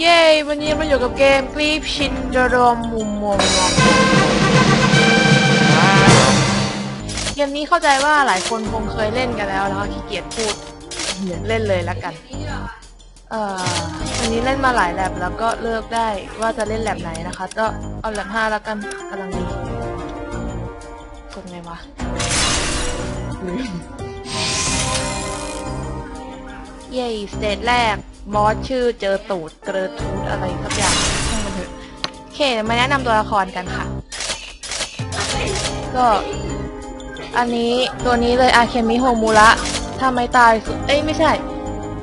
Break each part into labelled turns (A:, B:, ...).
A: เย้ วันนี้มาอยู่กับเกมกรีฟชินดรอมมุมมวมมอมเกมนี้เข้าใจว่าหลายคนคงเคยเล่นกันแล้วนะคะขี้เกียจพูดเดี๋ยวเล่นเลยแล้วกัน เอ่อวันนี้เล่นมาหลายแลบแล้วก็เลือกได้ว่าจะเล่นแลบไหนนะคะ ก็เอาแลบห้าแล้วกันกำลังดีกดไงวะ เย้สเตจแรก บอสชื่อเจอตูดเกระทูดอะไรสักอย่างช่างมันเถอะโอเค มาแนะนำตัวละครกันค่ะ ก็ อันนี้ตัวนี้เลยอาเคมิโฮมูระถ้าไม่ตายสุดเอ้ยไม่ใช่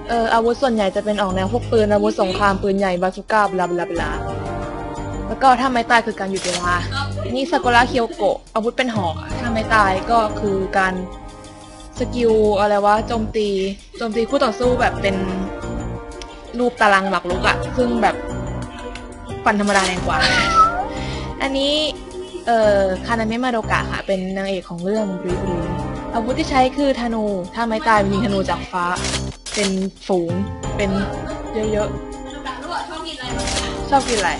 A: เอออาวุธส่วนใหญ่จะเป็นออกแนวพวกปืน อาวุธสงครามปืนใหญ่บาซูก้าบลาบลาบลาแล้วก็ถ้าไม่ตายคือการหยุดเวลา นี่ซากุระเคียวโกะอาวุธเป็นหอกถ้าไม่ตายก็คือการ สกิลอะไรวะโจมตีโจมตีคู่ต่อสู้แบบเป็นรูปตารางหมากรุกอะซึ่งแบบฟันธรรมดาแรงกว่า อันนี้เอ่อคานาเมะมาโดกะค่ะ เป็นนางเอกของเรื่องบริบรีอาวุธที่ใช้คือธนู ถ้าไม่ตายเป็นยิงธนูจากฟ้า เป็นฝูง เป็นเยอะ
B: ด่าด้วยชอบกินอะไรบ้างคะ
A: ๆชอบกินอะไร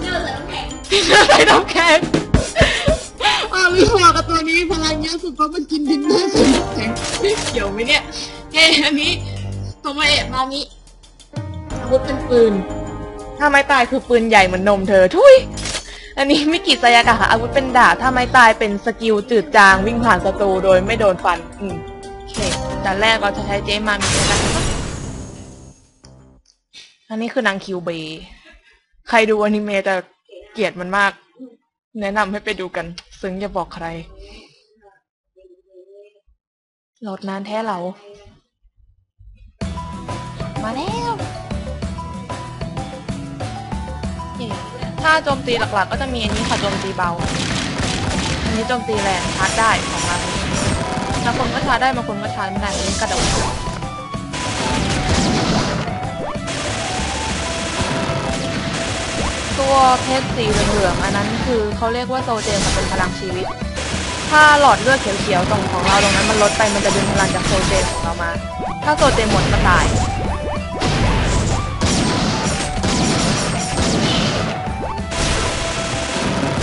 B: เนื้อใส่น้ำแข็ง
A: กินอะไรน้ำแข็ง อ้าวมีหัวกับตัวนี้พลังเยอะสุดเพราะมันกินดินเนอร์สุดแข็งเกี่ยวไหมเนี่ยเฮ้ยอันนี้โทโมเอะมามิอาวุธเป็นปืน ถ้าไม่ตายคือปืนใหญ่เหมือนนมเธอ ทุย อันนี้ไมิกิซายากะค่ะอาวุธเป็นดาบถ้าไม่ตายเป็นสกิลจืดจางวิ่งผ่านศัตรูโดยไม่โดนฟัน อืมโอเคด่แรกเราจะใช้เจมามิกันนะคะอันนี้คือนางคิวเบใครดูอนิเมะจะเกลียดมันมาก แนะนำให้ไปดูกัน ซึ้งอย่าบอกใครโหลดนานแท้เรา มาแล้วถ้าโจมตีหลักๆ ก็จะมีอันนี้ค่ะโจมตีเบา อันนี้โจมตีแรงชาร์จได้ของมันบางคนก็ชาร์จได้บางคนก็ชาร์จไม่ได้อันนี้กระโดด ตัวเพชรสีเหลืองๆอันนั้นคือเขาเรียกว่าโซเจมมันเป็นพลังชีวิต ถ้าหลอดเลือดเขียวๆตรงของเราตรงนั้นมันลดไปมันจะดึงพลังจากโซเจมของเรามา ถ้าโซเจมหมดก็ตาย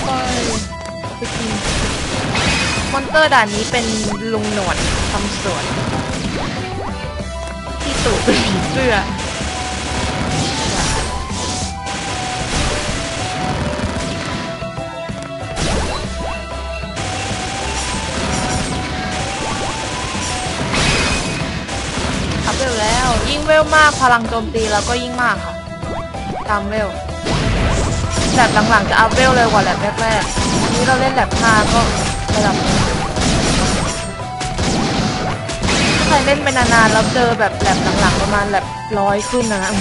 A: ไปมอนเตอร์ด่านนี้เป็นลุงหนวดทำสวนที่ตูดเป็นผีเสื้อ วยิ่งเวลมากพลังโจมตีเราก็ยิ่งมากค่ะ ตามเวลแบบหลังๆจะอัพเวลเร็วกว่าแลบแรกๆอันนี้เราเล่นแลบ5ก็ระดับถ้าใครเล่นไปนานๆแล้วเจอแบบแลบหลังๆประมาณแลบร้อยขึ้นนะ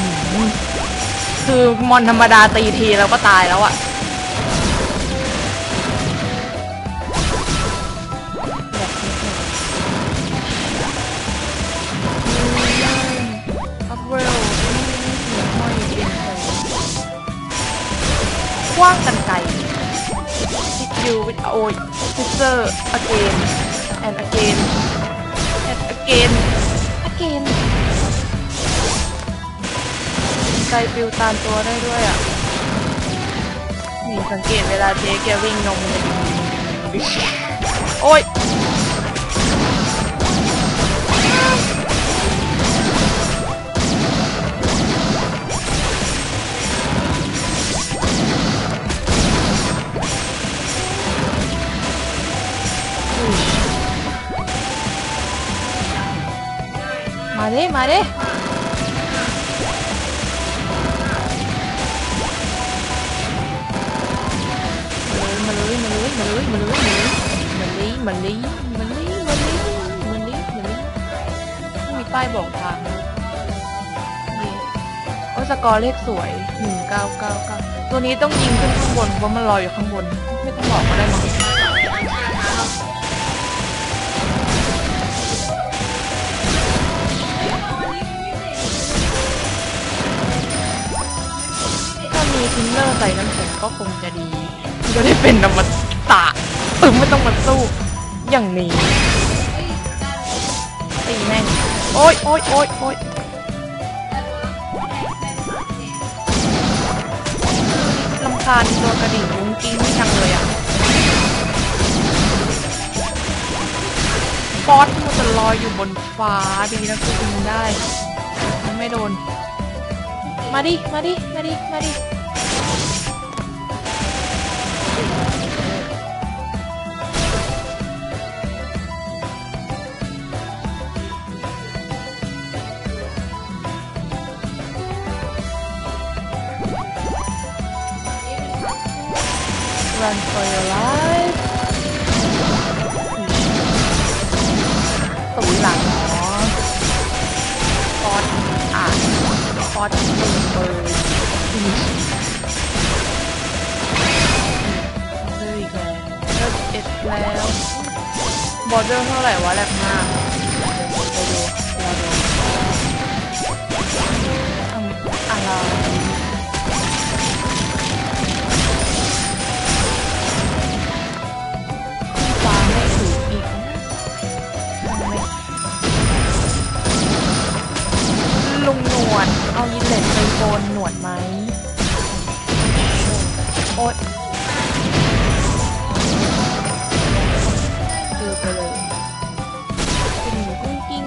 A: คือมอนธรรมดาตีทีแล้วก็ตายแล้วอะ กว้างกันไกล hit you with a old sister again and again and again again ไกลปิวตามตัวได้ด้วยอะ นี่สังเกตเวลาเจ๊แกวิ่งนมมันจะดึงโอ้ย ดิ มาดิ มาเลยมาเลยมาเลยมาเลยมาเลยมาเลยมาเลยมาเลยมาเลยมาเลยมาเลยมาเลยไม่มีป้ายบอกทางโอ้สกอร์เลขสวยหนึ่งเก้าเก้าเก้าตัวนี้ต้องยิงขึ้นข้างบนเพราะมันลอยอยู่ข้างบน ไม่ต้องบอกก็ได้มั้ง ส่น้ำแข็งก็คงจะดีจะได้เป็นอมตะเออไม่ต้องมาสู้อย่างนี้ตีแม่งโอ๊ยโอ๊ยโอ๊ยโอ๊ยลำคาญตัวกระดิ่งกุ้งกิ้งที่จังเลยอะฟอสมันจะลอยอยู่บนฟ้าดีนะกูยิงได้ ไม่โดน มาดิ มาดิ มาดิ มาดิ for your life ตุยหลังเนาะฟอสอ่านฟอสตึงเบอร์เลยอีกแล้วเลิกเอ็ดแล้วบอร์เดอร์เท่าไหร่วะแลกมากไปดูรอดูอะไร ลุงหนวด เอายินเล็ตไปโกนหนวดไหมโอ๊ยดูไปเลยเป็นหมูกุ้งกิ้ง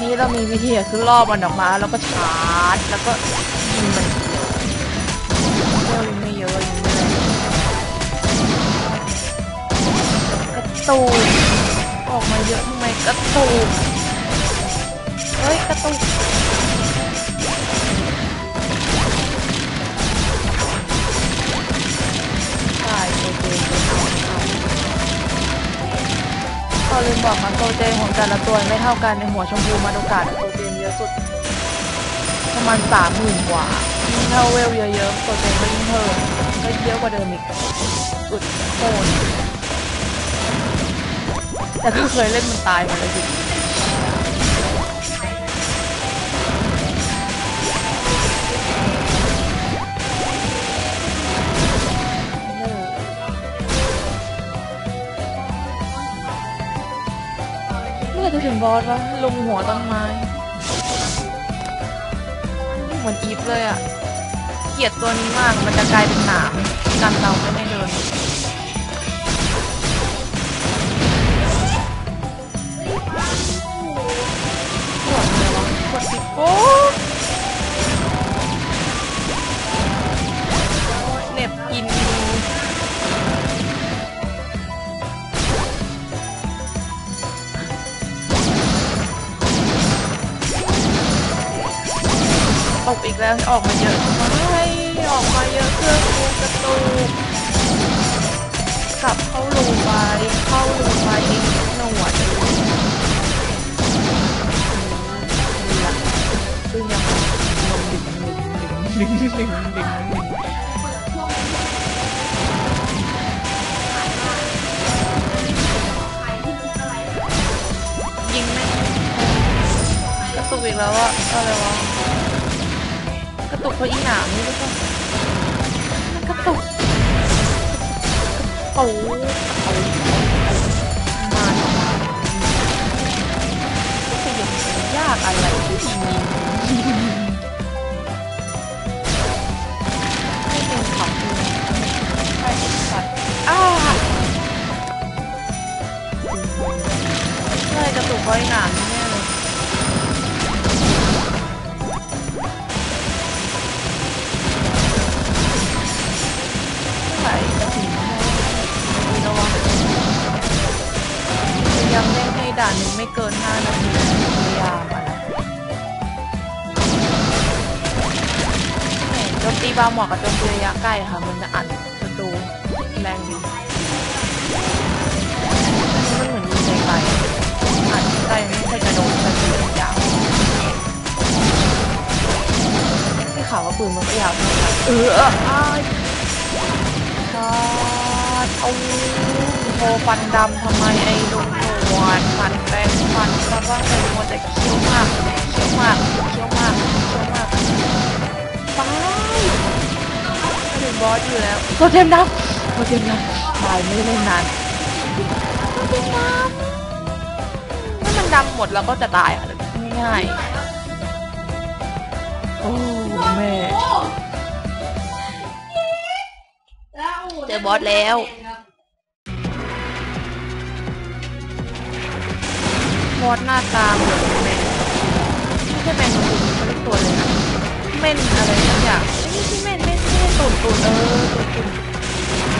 A: นี่เรามีวิธีคือรอบมันออกมาแล้วก็ชาร์จแล้วก็ยิงมันเร็วไม่เยอะยิงไม่แรงกระตูออกมาเยอะทำไมกระตูก เฮ้ยกระตูกใช่โอเคเอาเอาพอลืมบอกมาโปรเจนของแต่ละตัวไม่เท่ากันในหัวชมพูมาโอกาสโปรเจนเยอะสุดประมาณสามหมื่นกว่ายิ่งเท่าเวลเยอะๆโปรเจนก็ยิ่งเพิ่มก็เยอะกว่าเดิมอีกสุดโคตรแต่ก็เคยเล่นมันตายมาเลยสิ จะถึงบอสวะลงหัวต้นไม้เหมือนอีฟเลยอะเกลียดตัวนี้มาก มันจะกลายเป็นหนามกันเราไม่ได้เลย แล้วออกมาเยอะไม่ออกมาเยอะเครื่องกูกระตุกกลับเข้ารูไปเข้ารูไปอีกหนวดซึ่งยังลงดึงดึงดึงดึงดึงดึงยิงไม่กระตุกอีกแล้วอะอะไรวะ ระตุกเพราะอีหนามนี่หรือเปล่ากระตุกโอ้มาทำไมจะยังยากอะไรที่ยิงยิงให้เป็นของดูใช่สัตว์อ้าใช่กระตุกไว้หนามแน่เลย ยายามเร่งให้ด่านหนึ่งไม่เกิน 5 นาทีพยายามอะนะโจมตีบาเหมาะกับโจมตีระยะใกล้ค่ะ มันจะอัดศัตรูแรงดีอันนี้มันเหมือนยิงไกลๆอัดใกล้ไม่ค่อยจะโดนแต่ปืนยาวที่ข่าวว่าปืนมันก็ยาวเท่ากันเอออ้ายชาดเอาโทรฟันดำทำไมไอ้ลุง วานฟันแปลงฟันฟันว่าแตงโมจะเคี้ยวมากเคี้ยวมากเคี้ยวมากเคี้ยวมากไปถึงบอสอยู่แล้วโคเทมดับโคเทมดับตายไม่ได้เล่นนานโคเทมดับถ้ามันดำหมดแล้วก็จะตายอะง่ายโอ้แม่เจอบอสแล้ว อสหน้าตาเหมือนแมงไม่ใช่แมงกะพรุนเขาเรียกตัวเลยนะเม่นอะไรสักอย่างไม่ใช่เม่นไม่ใช่ตุ่นตุ่นเออตุ่นตุ่น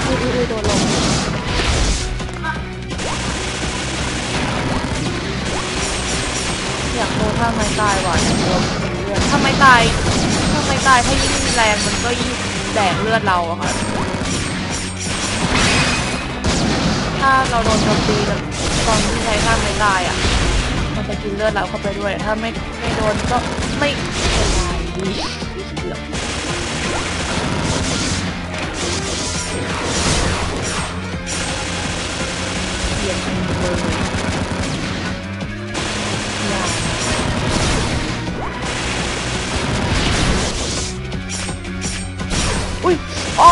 A: อุ้ยอุ้ยอุ้ยโดนลงอยากโดนท่าไม้ตายว่ะอยาโดนเป็นเลือดถ้าไม้ตายถ้าไม้ตายถ้ายิ่งแรงมันก็ยิ่งแดกเลือดเราอะค่ะถ้าเราโดนโจมตีแบบตอนที่ใช้ท่าไม้ตายอะ จะกินเลือดเราเข้าไปด้วย ถ้าไม่ไม่โดนก็ไม่เป็นไรหรอกเยียนเลยอย่าอุ้ยอ๋อ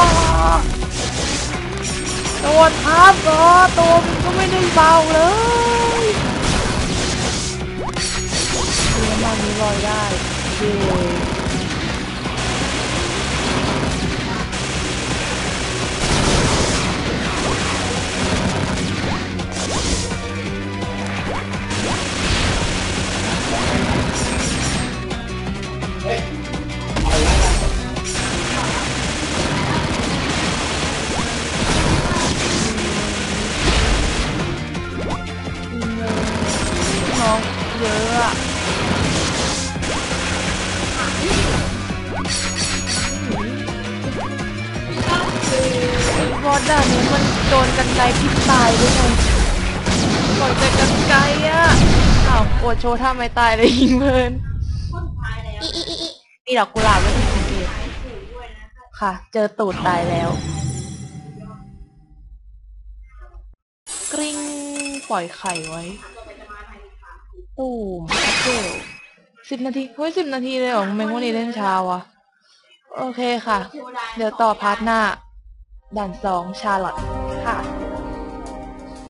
A: โดนทับเหรอตัวมันก็ไม่ได้เบาเลย ลอยได้เย้ โชว์ท่าไม่ตายเลยยิงเพลิน
C: คนตายแล้ว
A: มีดอกกุหลาบไว้ที่สังเกต
C: ตายถูกด้วยนะ
A: ค่ะ เจอตูดตายแล้ว กริ้งปล่อยไข่ไว้ ตูมโอเคสิบนาทีเฮ้ยสิบนาทีเลยเหรอแมงวันนี้เล่นเช้าอะโอเคค่ะ
C: เทวดา
A: เดี๋ยวต่อพาร์ทหน้า ด่านสองชาลอต